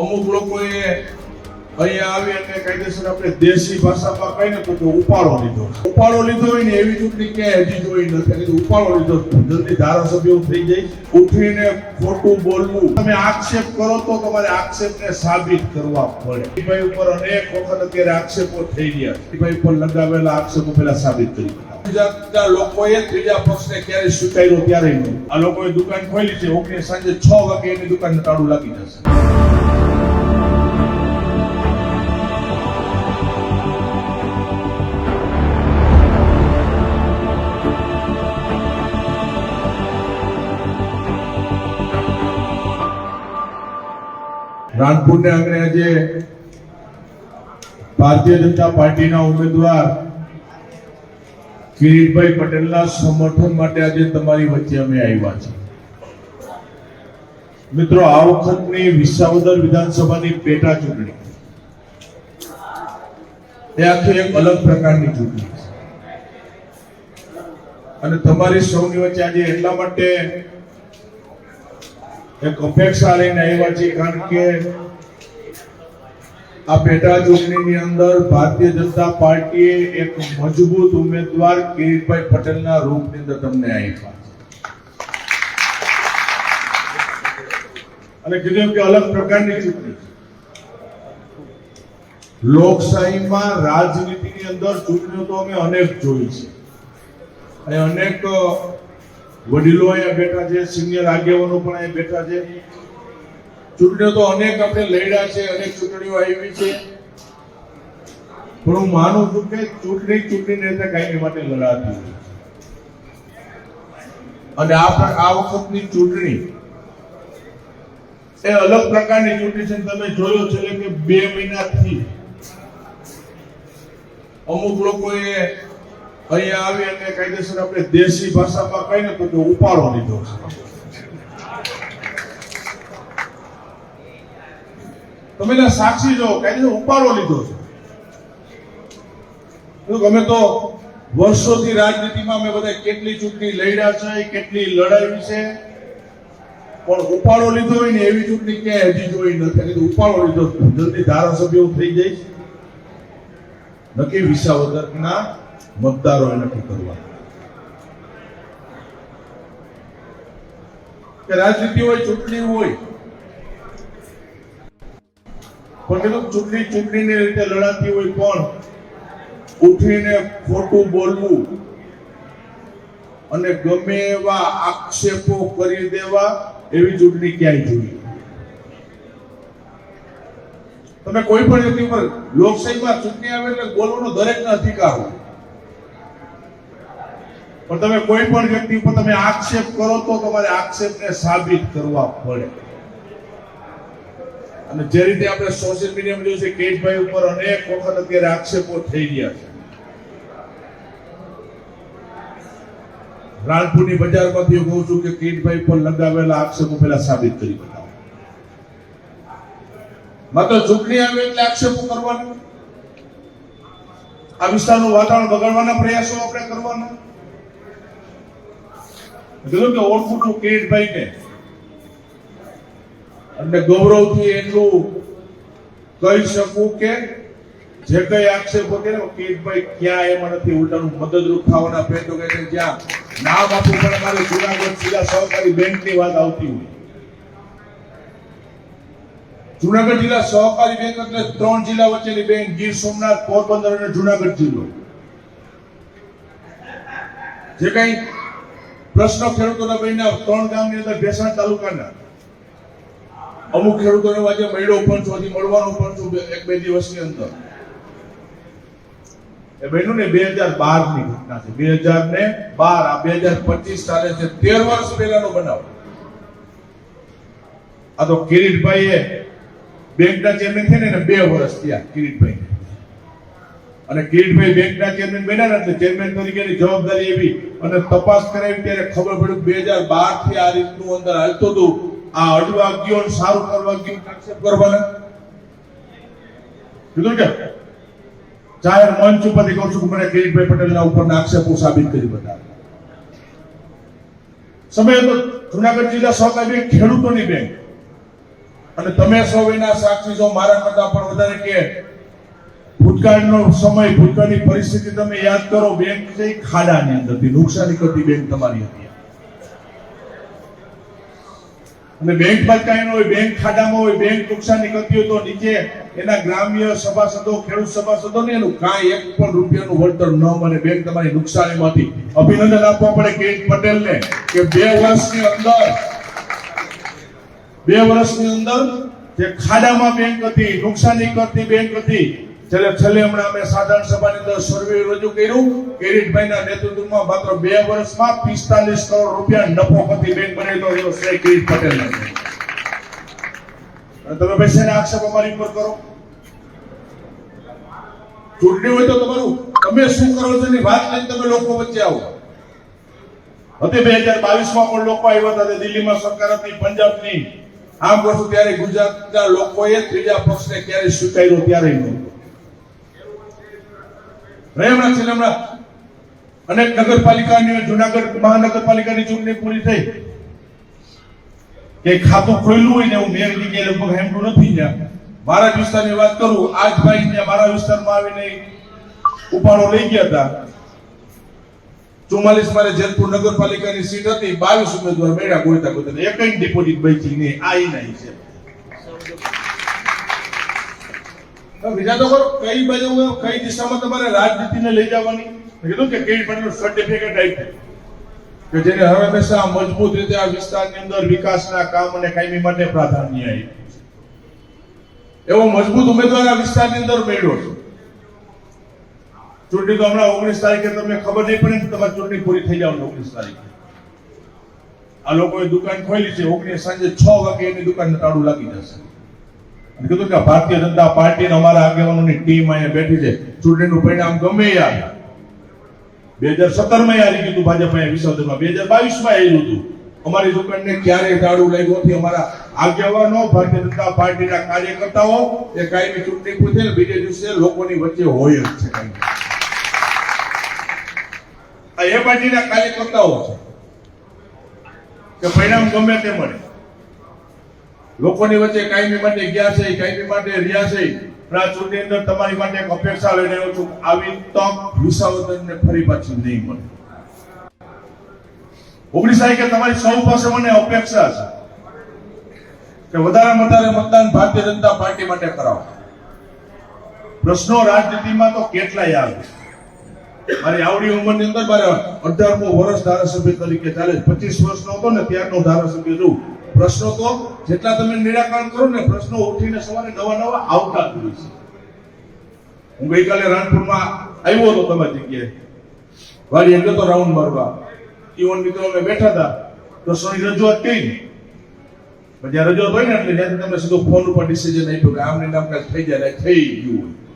અમુક લોકોએ અહીંયા આવી અને કાયદેસર આપણે દેશી ભાષામાં કહીને તો ઉપાડો લીધો. ઉપાડો લીધો હોય ને એવી ચૂંટણી ક્યાંય હજી જોઈ નથી ઉપાડો લીધો. જલ્દી ધારાસભ્યો થઈ જાય ઉઠીને ખોટું બોલવું. તમે આક્ષેપ કરો તો તમારે આક્ષેપને સાબિત કરવા પડે. ભાઈ ઉપર અનેક વખત અત્યારે આક્ષેપો થઈ ગયા ભાઈ ઉપર લગાવેલા આક્ષેપો પેલા સાબિત કરી. બીજા લોકોએ ત્રીજા પક્ષને ક્યારે સ્વીકાર્યો ત્યારે નહીં આ લોકોએ દુકાન ખોલી છે. ઓકે સાંજે છ વાગે એની દુકાનને તાળું લાગી જશે. રાણપુરને આંગણે આજે ભારતીય જનતા પાર્ટીના ઉમેદવાર કિરીટભાઈ પટેલના સમર્થન માટે આજે તમારી વચ્ચે અમે આવ્યા છીએ. મિત્રો, આ વખતની વિસાવદર વિધાનસભાની પેટા ચૂંટણી. એ આખી એક અલગ પ્રકારની ચૂંટણી છે. અને તમારી સૌની વચ્ચે આજે એટલા માટે એક અપેક્ષા લઈને આવ્યા છીએ, કારણ કે આ પેટા ચૂંટણીની અંદર ભારતીય જનતા પાર્ટીએ એક મજબૂત ઉમેદવાર કિરીટભાઈ પટેલના રૂપની અંદર તમને આપ્યા અને કીધું કે અલગ પ્રકારની ચૂંટણી. લોકશાહીમાં રાજનીતિની અંદર ચૂંટણીઓ તો અમે અનેક જોઈ છે. અને અનેક વડીલો અહીંયા બેઠા છે, સિનિયર આગેવાનો પણ અહીંયા બેઠા છે. ચૂંટણીઓ તો અનેક આપણે લડ્યા છે, અનેક ચૂંટણીઓ આવી છે. પણ હું માનું છું કે ચૂંટણી ચૂંટણી રીતે કાંઈ માટે લડાતી અને આ આ વખતની ચૂંટણી એ અલગ પ્રકારની ચૂંટણી છે. તમે જોયો છે કે બે મહિનાથી અમુક લોકોએ અહીંયા આવી અને કાયદેસર આપણે દેશી ભાષામાં કહીને તો ઉપાડો લીધો છે. તમે એના સાક્ષી જો કાયદેસર ઉપાડો લીધો છે. અમે તો વર્ષોથી રાજનીતિમાં અમે બધા કેટલી ચૂંટણી લડ્યા છે, કેટલી લડાઈ છે, પણ ઉપાડો લીધો હોય ને એવી ચૂંટણી ક્યાંય હજી જોઈ નથી. ઉપાડો લીધો જલ્દી ધારાસભ્યો થઈ જાય નક્કી વિસાવદરના મતદારોએ નક્કી કરવા. કે રાજનીતિ હોય, ચૂંટણી હોય પણ ચૂંટણી, ચૂંટણીની રીતે લડાતી હોય પણ ઉઠીને ખોટું બોલવું અને ગમે એવા આક્ષેપો કરી દેવા, એવી ચૂંટણી ક્યાંય જોઈ તમે કોઈ પણ વ્યક્તિ ઉપર લોકશાહીમાં ચૂંટણી આવે એટલે બોલવાનો દરેકનો અધિકાર હોય. પણ તમે કોઈ પણ વ્યક્તિ ઉપર તમે આક્ષેપ કરો તો તમારે આક્ષેપને સાબિત કરવા પડે. અને જે રીતે આપણે સોશિયલ મીડિયામાં જોયું છે કેશભાઈ ઉપર અનેક વખત અત્યારે આક્ષેપો થઈ રહ્યા છે. રાણપુરની બજારમાંથી હું કહું છું કે કેટભાઈ પર લગાવેલા આક્ષેપો પહેલા સાબિત કરી બતાવો. માત્ર ચૂંટણી આવે એટલે આક્ષેપો કરવાના. આ વિસ્તારનું વાતાવરણ બગાડવાના પ્રયાસો આપણે કરવાના. કીધું કે ઓળખું છું કિરીટભાઈ ને અને ગૌરવથી એટલું કહી શકું કે જે કઈ આક્ષેપ વગેરે કિરીટભાઈ ક્યાં એમાં નથી, ઉલટાનું મદદરૂપ થવાના પ્રયત્નો કરે જ્યાં નામ આપવું પણ અમારે જુનાગઢ જિલ્લા સહકારી બેંકની વાત આવતી હોય. જુનાગઢ જિલ્લા સહકારી બેંક એટલે ત્રણ જિલ્લા વચ્ચેની બેંક, ગીર સોમનાથ, પોરબંદર અને જુનાગઢ જિલ્લો. જે કઈ પ્રશ્નો ખેડૂતોના ભાઈના ત્રણ ગામની અંદર ભેસાણ તાલુકાના. અમુક ખેડૂતોને આજે મળ્યો પણ છું, હજી મળવાનો પણ છું એક બે દિવસની અંદર. એ બન્યું ને બે હજાર બારની ઘટના છે. બે હજાર ને બાર, આ બે હજાર પચીસ ચાલે છે તેર વર્ષ પહેલાનો બનાવ. આ તો કિરીટભાઈએ બેંકના ચેરમેન છે ને બે વર્ષ થયા કિરીટભાઈ અને કિરીટભાઈ બેંકના ચેરમેન બન્યા ને ચેરમેન તરીકેની જવાબદારી એવી અને તપાસ કરાવી ત્યારે ખબર પડ્યું બે હજાર બારથી આ રીતનું અંદર હાલતું હતું. આ અડવા ગયો સારું કરવા ગયો આક્ષેપ કરવાના? કીધું કે? જાહેર મંચ ઉપરથી કહું છું મને કિરીટભાઈ પટેલના ઉપરના આક્ષેપો સાબિત કરી બતાવે. સમય તો જુનાગઢ જિલ્લા સહકારી બેંક ખેડૂતોની બેંક. અને તમે સૌ એના સાક્ષી છો, મારા કરતા પણ વધારે કે ભૂતકાળનો સમય, ભૂતકાળની પરિસ્થિતિ તમે યાદ કરો, બેંક છે ખાડાની ખાડાની અંદરથી નુકસાની કરતી બેંક તમારી હતી. અને બેંક કાંઈ હોય બેંક ખાડામાં હોય બેંક નુકસાન કરતી હોય તો નીચે એના ગ્રામ્ય સભાસદો, ખેડૂત સભાસદો ને એનું કાંઈ એક પણ રૂપિયાનું વળતર ન મળે. બેંક તમારી નુકસાનીમાંથી અભિનંદન આપવા પડે કિરીટ પટેલને કે બે વર્ષની અંદર, બે વર્ષની અંદર જે ખાડામાં બેંક હતી નુકસાની કરતી બેંક હતી છેલ્લે છેલ્લે હમણાં અમે સાધારણ સભાની અંદર સર્વે રજૂ કર્યું. કિરીટભાઈના નેતૃત્વમાં માત્ર બે વર્ષમાં પિસ્તાલીસ કરોડ રૂપિયા નફો કરતી બેંક એવો તો એનો શ્રેય કિરીટ પટેલ તમે પૈસાને આક્ષેપ અમારી ઉપર કરો. ચૂંટણી હોય તો તમારું. તમે શું કરો છો એની વાત લઈને તમે લોકો વચ્ચે આવો. હતી બે હજાર બાવીસમાં પણ લોકો આવ્યા હતા દિલ્હીમાં સરકાર હતી, પંજાબની. આમ વસ્તુ ત્યારે ગુજરાતના લોકોએ ત્રીજા પક્ષને ક્યારે સ્વીકાર્યો ત્યારે નહોતો. છેલ્લે હમણાં અનેક નગરપાલિકાની જુનાગઢ મહાનગરપાલિકાની ચૂંટણી પૂરી થઈ. કે ખાતું ખોલ્યું હોય ને હું મેયર જગ્યાએ લગભગ હેમતું નથી ત્યાં. મારા વિસ્તારની વાત કરું, આજ ભાઈ ત્યાં મારા વિસ્તારમાં આવીને ઉપાડો લઈ ગયા હતા. ચુમ્માલીસ મારે જેતપુર નગરપાલિકાની સીટ હતી, બાવીસ ઉમેદવાર બેડા ગોળતા ગોતા એક ડિપોઝિટ બચી નહીં, આ એ નહીં છે. બીજા તો કરો કઈ બાજુ કઈ દિશામાં તમારે રાજનીતિને લઈ જવાની? કીધું કે કઈ પણ સર્ટિફિકેટ આપ્યું. કે જેને હવે હંમેશા મજબૂત રીતે આ વિસ્તારની અંદર વિકાસના કામ અને કાયમી માટે પ્રાધાન્ય આપ્યું એવો મજબૂત ઉમેદવાર આ વિસ્તારની અંદર મેળવ્યો છે. ચૂંટણી તો હમણાં ઓગણીસ તારીખે તમને ખબર નહીં પડે કે તમારી ચૂંટણી પૂરી થઈ જાવ ઓગણીસ તારીખે. આ લોકોએ દુકાન ખોલી છે, ઓગણીસ સાંજે છ વાગે એની દુકાન તાળું લાગી જશે. કીધું કે ભારતીય જનતા પાર્ટી અમારા આગેવાનોની ટીમ અહીંયા બેઠી છે. ચૂંટણીનું પરિણામ ગમે આવે. બે હજાર સત્તરમાં હારી ગયું ભાજપ અહીંયા વિસર્જનમાં. બે હજાર બાવીસમાં આવ્યું હતું. અમારી દુકાનને ક્યારે તાળું લાગ્યું નથી? અમારા આગેવાનો, ભારતીય જનતા પાર્ટીના કાર્યકર્તાઓ, એ કાયમી ચૂંટણી પૂછે ને બીજે દિવસે લોકોની વચ્ચે હોય જ છે કાંઈ. એ પાર્ટીના કાર્યકર્તાઓ છે. કે પરિણામ ગમે તે મળે. લોકોની વચ્ચે કાયમી માટે ગયા છે, કાયમી માટે રહ્યા છે. પણ અંદર તમારી માટે એક અપેક્ષા લઈને આવ્યો છું, આવી તક વિસાવદરને ફરી પાછી નહીં મળે. ઓગણીસ તારીખે તમારી સૌ પાસે મને અપેક્ષા છે કે વધારે વધારે મતદાન ભારતીય જનતા પાર્ટી માટે કરાવો. પ્રશ્નો રાજનીતિમાં તો કેટલાય આવે. મારી આવડી ઉંમરની અંદર મારે અઢારમો વર્ષ ધારાસભ્ય તરીકે ચાલે પચીસ વર્ષનો હતો ને ત્યારનો ધારાસભ્ય છું. પ્રશ્નો તો જેટલા તમે નિરાકરણ કરો ને પ્રશ્નો ઉઠીને સવારે નવા નવા આવતા જ હોય છે. હું ગઈકાલે રાણપુરમાં આવ્યો હતો તમારી જગ્યાએ. વાડી એમ તો રાઉન્ડ મારવા. ઈવન મિત્રો અમે બેઠા હતા. પ્રશ્નોની રજૂઆત કરી. જ્યાં રજૂઆત હોય ને એટલે ત્યાંથી તમને સીધો ફોન ઉપર ડિસિઝન આપ્યું કે આમને નામ કાંઈક થઈ જાય થઈ ગયું હોય.